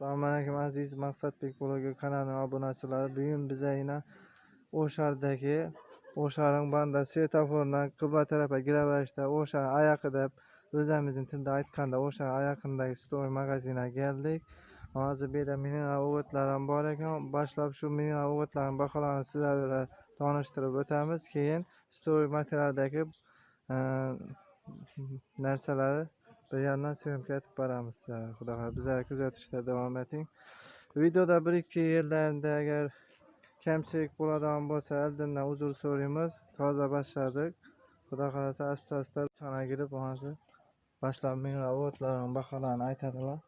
Assalomu alaykum aziz Maqsadbek blogi kanalining obunachilari. Bugun biz aynan O'shardagi O'sharning banda svetofordan qibla tarafga kiraverishda o'sha oyoqida o'zimizning tilda aytganda o'sha oyoqidagi stoy magaziniga keldik. Hozir bu yerda mineral o'g'itlarim bor ekan. Boshlab shu mineral o'g'itlarni baholarini sizlar bilan tanishtirib o'tamiz. Keyin stoy materialdagi narsalari bir yandan syomka etib boramiz. Xudo xohlasa bizlarni kuzatishda davom eting. Videoda 1-2 yerlarida agar kamchilik bo'ladigan bo'lsa oldindan uzr so'raymiz. Toza boshladik. Xudo xohlasa asta-asta chana kirib hozir boshlab mineral o'g'itlarning baholarini aytadilar.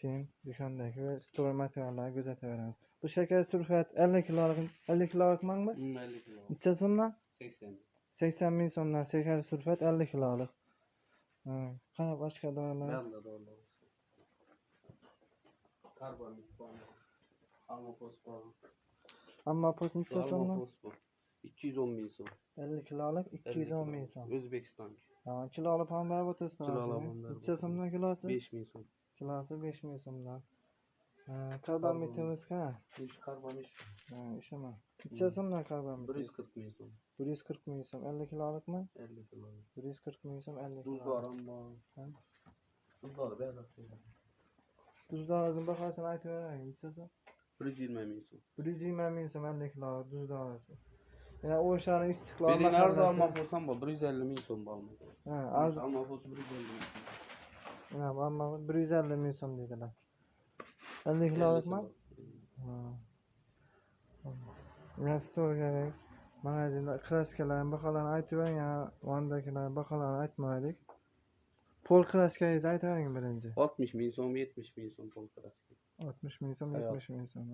Keyin do'kondagi va stoy materiallarni kuzataveramiz. Bu shakar sulfat 50 kilolik 50 kilolik mangmi? 50 kilo. Necha so'mdan? 80. 80 ming so'mdan shakar sulfat 50 kilolik. Ha, qani boshqa dorilar? Ben de doğru. Amopos var. Ammo post necha so'mdan? Amopos var. 210 bin son. 50 kilolik 210 ming so'm. Özbekistan. Ha, o'tirsiz. Kilolab hozir. ham berib Necha so'mdan kilosi? 5 bin son. Kilosi 5 ming so'mdan. Ha, Karbamidimiz qani? Hiç karbamid Ha, ishimi. Necha so'mdan karbamid? 140 bin son. 140 ming so'm. 50 kilolikmi? 50 kilo. 140 ming so'm 50 Tuz kilo. var ama. Ha? Tuz var be. Tuzdorasini bahosini aytib bering. Necha so'm? 120 bin son. 120 ming so'm 50 kilo tuzdorasi. Yana o'shani istiqlol Beni nerede mahallasi. almak olsam bu 150 bin son balmı. Ha, az Amopos 150 bin son. Mana amma 150 ming so'm dedilar. 50 50 kilolikmi? kilo. Ha. Men storyga magazinda kraskalarning baholarini aytib bering, yana vandakilarning baholarini aytmaylik. Pol kraskangizni aytib bering birinchi. 60 bin son 70 bin son pol kraski. 60 ming so'm, Hayot. 70 ming so'm.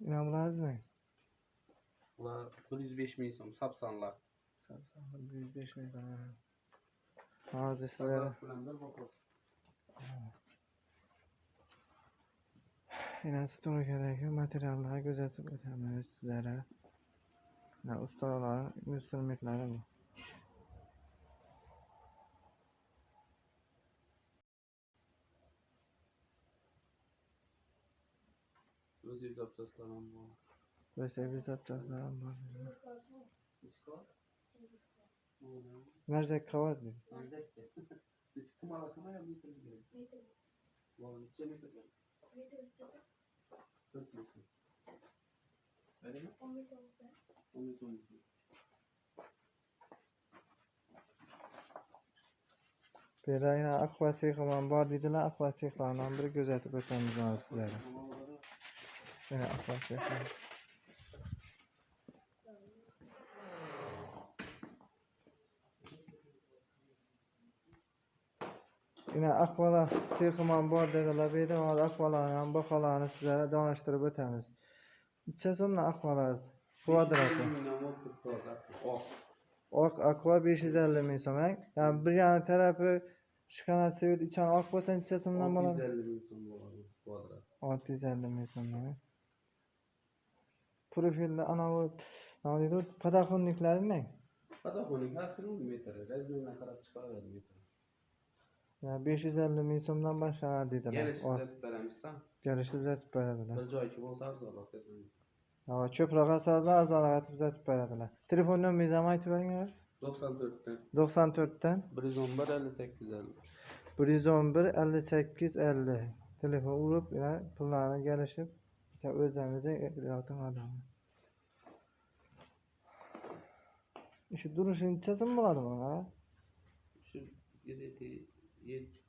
bularni Ular 105 bin son sapsanlar. 105 ming so'm. Hozir sizlarga yana storygadagi materiallarni kuzatib o'tamiz sizlarga. Mana ustalar instrumentlari bu. Var. Böyle bir zapçaslar ham bor. Mercek qog'oz dedi. Özellikle. Biz kumala kumala metre gidelim. Valla neçe metre gidelim? Dört metre. Öyle mi? On metre on metre. Bu yerda yana akva sexi ham bor deydilar. Akva sexlarni ham bir kuzatib o'tamiz hozir sizlarga. Yine akvalar bor manbordagi labida va akvalarni ham baholarini sizlarga donishtirib o'tamiz. Necha so'mdan akvalar kvadrati? Oq akva 550 ming so'm. Ya'ni bir yana tarafi chiqqan svet ichan oq bo'lsa necha so'mdan bo'ladi? 650 ming so'm bo'ladi kvadrat. 650 ming so'm. profilni anavi nima deydi? Padaxonliklari ne? Padaxonlik har xil metrga qarab chiqaveradi metr. Yani 550 ming so'mdan boshlanadi dedilar. De beramizda. Kelishib uzatib beradilar. Bir joyki bo'lsa arzonroq. Ha, ko'proq arzonroq aytib uzatib beradilar. Telefon nomeringizni aytib beringlar. 94'ten 94dan 111 58 50. 111 58 50 telefon urib pullarni kelishib bitta o'zingizning yoting odami ishi turishi necha so'm bo'ladi buni Şu 7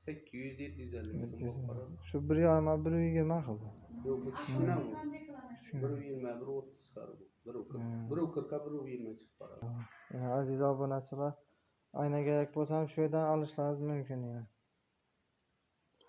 sakkiz yuz yetti yuz ellik shu bir yigirma bir yigirma xil yo'q bu kichkina bu. Bir yigirma bir o'ttiz chiqadi bir qirq hmm. bir yigirma chiqib qoladi aziz obunachilar oynaga kerak bo'lsa ham shu yerdan olishlaringiz mumkin